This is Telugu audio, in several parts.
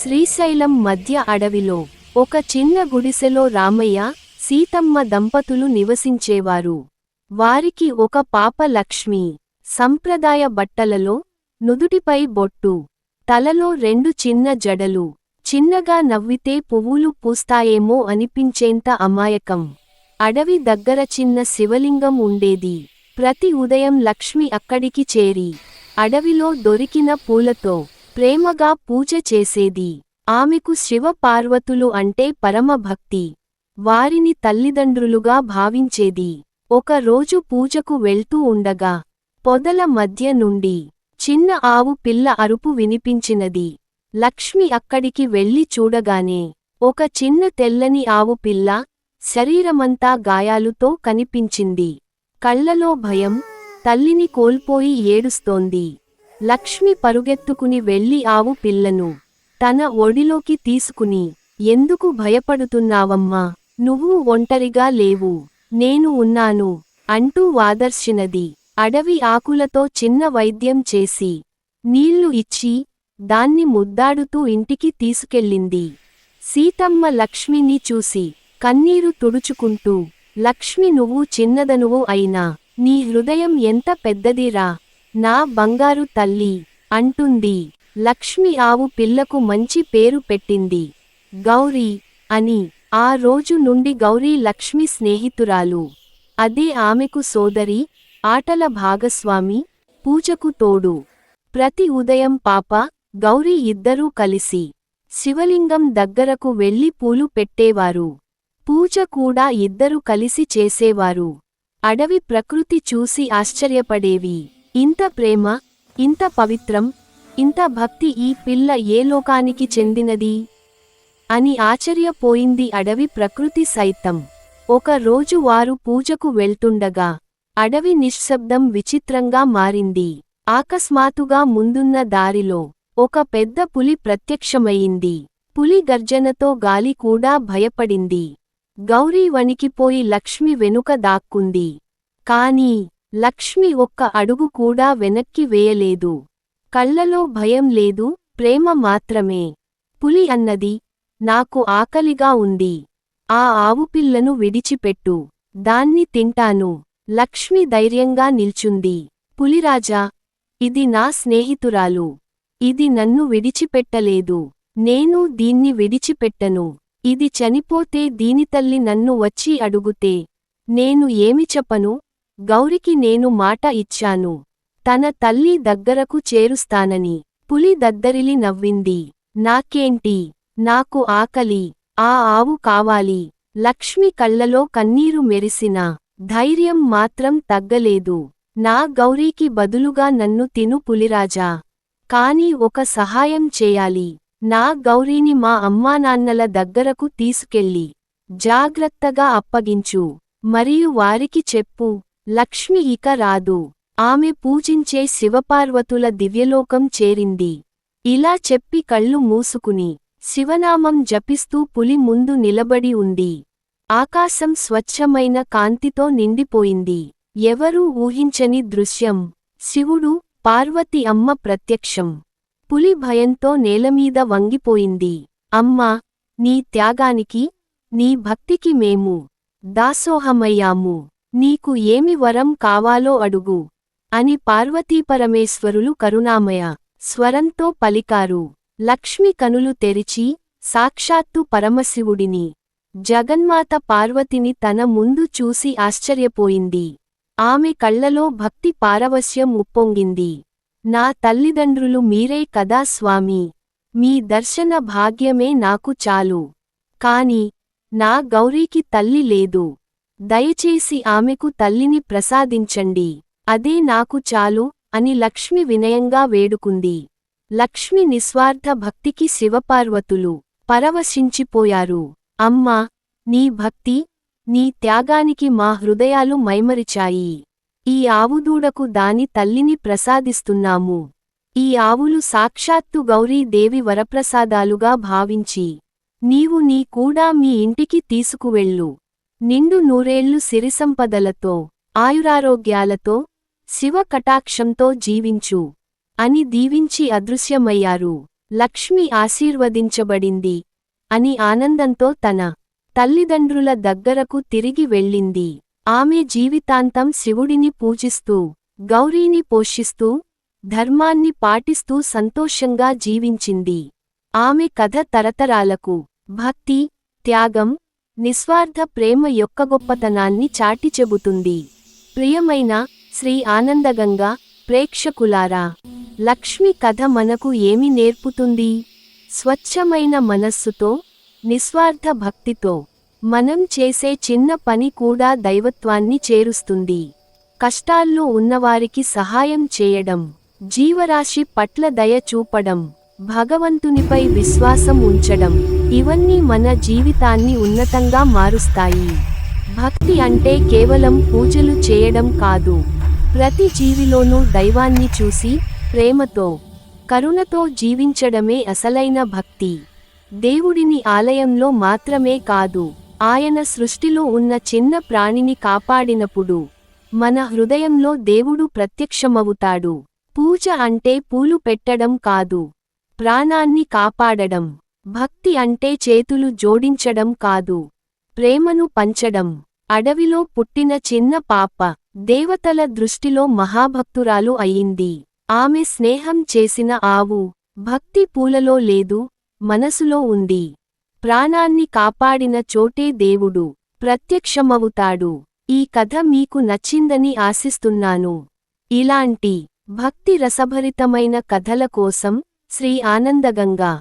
శ్రీశైలం మధ్య అడవిలో ఒక చిన్న గుడిసెలో రామయ్య సీతమ్మ దంపతులు నివసించేవారు. వారికి ఒక పాప లక్ష్మి సంప్రదాయ బట్టలలో నుదుటిపై బొట్టు తలలో రెండు చిన్న జడలు చిన్నగా నవ్వితే పువ్వులు పూస్తాయేమో అనిపించేంత అమాయకం. అడవి దగ్గర చిన్న శివలింగం ఉండేది. ప్రతి ఉదయం లక్ష్మి అక్కడికి చేరి అడవిలో దొరికిన పూలతో ప్రేమగా పూజ చేసేది. ఆమెకు శివపార్వతులు అంటే పరమభక్తి. వారిని తల్లిదండ్రులుగా భావించేది. ఒక రోజు పూజకు వెళ్తూ ఉండగా పొదల మధ్య నుండి చిన్న ఆవు పిల్ల అరుపు వినిపించినది. లక్ష్మి అక్కడికి వెళ్ళి చూడగానే ఒక చిన్న తెల్లని ఆవు పిల్ల శరీరమంతా గాయాలుతో కనిపించింది. కళ్ళలో భయం తల్లిని కోల్పోయి ఏడుస్తోంది. లక్ష్మి పరుగెత్తుకుని వెళ్ళి ఆవు పిల్లను తన ఒడిలోకి తీసుకుని ఎందుకు భయపడుతున్నావమ్మా? నువ్వు ఒంటరిగా లేవు. నేను ఉన్నాను అంటూ వాదర్శినది. అడవి ఆకులతో చిన్న వైద్యం చేసి నీళ్ళు ఇచ్చి దాన్ని ముద్దాడుతూ ఇంటికి తీసుకెళ్ళింది. సీతమ్మ లక్ష్మిని చూసి కన్నీరు తుడుచుకుంటూ లక్ష్మి నువ్వు చిన్నదనువు అయినా నీ హృదయం ఎంత పెద్దదిరా? నా బంగారు తల్లి అంటుంది. లక్ష్మి ఆవు పిల్లకు మంచి పేరు పెట్టింది. గౌరీ అని ఆ రోజు నుండి గౌరీ లక్ష్మి స్నేహితురాలు. అదే ఆమెకు సోదరి ఆటల భాగస్వామి పూజకు తోడు. ప్రతి ఉదయం పాప గౌరీ ఇద్దరూ కలిసి శివలింగం దగ్గరకు వెళ్ళి పూలు పెట్టేవారు. పూజ కూడా ఇద్దరు కలిసి చేసేవారు. అడవి ప్రకృతి చూసి ఆశ్చర్యపడేవి. ఇంత ప్రేమ ఇంత పవిత్రం ఇంత భక్తి ఈ పిల్ల ఏ లోకానికి చెందినది? అని ఆశ్చర్యపోయింది అడవి ప్రకృతి సైతం. ఒక రోజు వారు పూజకు వెళ్తుండగా అడవి నిశ్శబ్దం విచిత్రంగా మారింది. ఆకస్మాతుగా ముందున్న దారిలో ఒక పెద్ద పులి ప్రత్యక్షమయింది పులి గర్జనతో గాలి కూడా భయపడింది. గౌరీ వణికిపోయి లక్ష్మి వెనుక దాక్కుంది. కాని లక్ష్మి ఒక్క అడుగు కూడా వెనక్కి వేయలేదు. కళ్ళలో భయం లేదు ప్రేమ మాత్రమే. పులి అన్నది నాకు ఆకలిగా ఉంది. ఆ ఆవుపిల్లను విడిచిపెట్టు. దాన్ని తింటాను. లక్ష్మి ధైర్యంగా నిల్చుంది. పులిరాజా ఇది నా స్నేహితురాలు. ఇది నన్ను విడిచిపెట్టలేదు. నేను దీన్ని విడిచిపెట్టను. ఇది చనిపోతే దీని తల్లి నన్ను వచ్చి అడుగుతే. నేను ఏమి చెప్పను? గౌరికి నేను మాట ఇచ్చాను. తన తల్లి దగ్గరకు చేరుస్తానని. పులి దద్దరిలి నవ్వింది. నాకేంటి? నాకు ఆకలి. ఆ ఆవు కావాలి. లక్ష్మి కళ్ళలో కన్నీరు మెరిసిన. ధైర్యం మాత్రం తగ్గలేదు. నా గౌరీకి బదులుగా నన్ను తిను పులిరాజా. కాని ఒక సహాయం చేయాలి. నా గౌరీని మా అమ్మానాన్నల దగ్గరకు తీసుకెళ్ళి. జాగ్రత్తగా అప్పగించు. మరియు వారికి చెప్పు. లక్ష్మి ఇక రాదు. ఆమె పూజించే శివపార్వతుల దివ్యలోకం చేరింది. ఇలా చెప్పి కళ్ళు మూసుకుని శివనామం జపిస్తూ పులి ముందు నిలబడి ఉంది. ఆకాశం స్వచ్ఛమైన కాంతితో నిండిపోయింది. ఎవరూ ఊహించని దృశ్యం. శివుడు పార్వతి అమ్మ ప్రత్యక్షం. పులి భయంతో నేలమీద వంగిపోయింది. అమ్మా నీ త్యాగానికి నీ భక్తికి మేము దాసోహమయ్యాము. నీకు ఏమి వరం కావాలో అడుగు. అని పార్వతీపరమేశ్వరులు కరుణామయ స్వరంతో పలికారు. లక్ష్మి కనులు తెరిచి సాక్షాత్తు పరమశివుడిని. జగన్మాత పార్వతిని తన ముందు చూసి ఆశ్చర్యపోయింది. ఆమె కళ్ళలో భక్తి పారవశ్యం ఉప్పొంగింది. నా తల్లిదండ్రులు మీరే కదా స్వామి. మీ దర్శన భాగ్యమే నాకు చాలు. కాని నా గౌరీకి తల్లి లేదు. దయచేసి ఆమెకు తల్లిని ప్రసాదించండి. అదే నాకు చాలు అని లక్ష్మి వినయంగా వేడుకుంది. లక్ష్మి నిస్వార్థ భక్తికి శివపార్వతులు పరవశించిపోయారు. అమ్మా నీ భక్తి నీ త్యాగానికి మా హృదయాలు మైమరిచాయి. ఈ ఆవుదూడకు దాని తల్లిని ప్రసాదిస్తున్నాము. ఈ ఆవులు సాక్షాత్తు గౌరీదేవి వరప్రసాదాలుగా భావించి నీవు నీ కూడా మీ ఇంటికి తీసుకువెళ్ళు. నిండు నూరేళ్ళు సిరిసంపదలతో ఆయురారోగ్యాలతో శివ కటాక్షంతో జీవించు అని దీవించి అదృశ్యమయ్యారు. లక్ష్మి ఆశీర్వదించబడింది అని ఆనందంతో తన తల్లిదండ్రుల దగ్గరకు తిరిగి వెళ్ళింది. ఆమె జీవితాంతం శివుడిని పూజిస్తూ గౌరీని పోషిస్తూ ధర్మాన్ని పాటిస్తూ సంతోషంగా జీవించింది. ఆమె కథ తరతరాలకు భక్తి త్యాగం నిస్వార్థ ప్రేమ యొక్క గొప్పతనాన్ని చాటి చెబుతుంది. ప్రియమైన శ్రీ ఆనందగంగా ప్రేక్షకులారా లక్ష్మి కథ మనకు ఏమి నేర్పుతుంది? స్వచ్ఛమైన మనస్సుతో నిస్వార్థ భక్తితో మనం చేసే చిన్న పని కూడా దైవత్వాన్ని చేరుస్తుంది. కష్టాల్లో ఉన్నవారికి సహాయం చేయడం జీవరాశి పట్ల దయ చూపడం భగవంతునిపై విశ్వాసం ఉంచడం ఇవన్నీ మన జీవితాన్ని ఉన్నతంగా మారుస్తాయి. భక్తి అంటే కేవలం పూజలు చేయడం కాదు. ప్రతి జీవిలోనూ దైవాన్ని చూసి ప్రేమతో కరుణతో జీవించడమే అసలైన భక్తి. దేవుడిని ఆలయంలో మాత్రమే కాదు ఆయన సృష్టిలో ఉన్న చిన్న ప్రాణిని కాపాడినప్పుడు మన హృదయంలో దేవుడు ప్రత్యక్షమవుతాడు. పూజ అంటే పూలు పెట్టడం కాదు. ప్రాణాన్ని కాపాడడం. భక్తి అంటే చేతులు జోడించడం కాదు ప్రేమను పంచడం. అడవిలో పుట్టిన చిన్న పాప దేవతల దృష్టిలో మహాభక్తురాలు అయింది. ఆమె స్నేహం చేసిన ఆవు భక్తి పూలలో లేదు మనసులో ఉంది. ప్రాణాన్ని కాపాడిన చోటే దేవుడు ప్రత్యక్షమవుతాడు. ఈ కథ మీకు నచ్చిందని ఆశిస్తున్నాను. ఇలాంటి భక్తి రసభరితమైన కథల కోసం శ్రీ ఆనందగంగా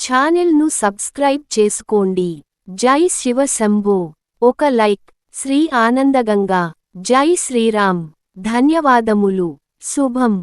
ఛానెల్ను సబ్స్క్రైబ్ చేసుకోండి. జై శివ శంభో ఒక లైక్. శ్రీ ఆనందగంగా. జై శ్రీరామ్. ధన్యవాదములు. శుభం.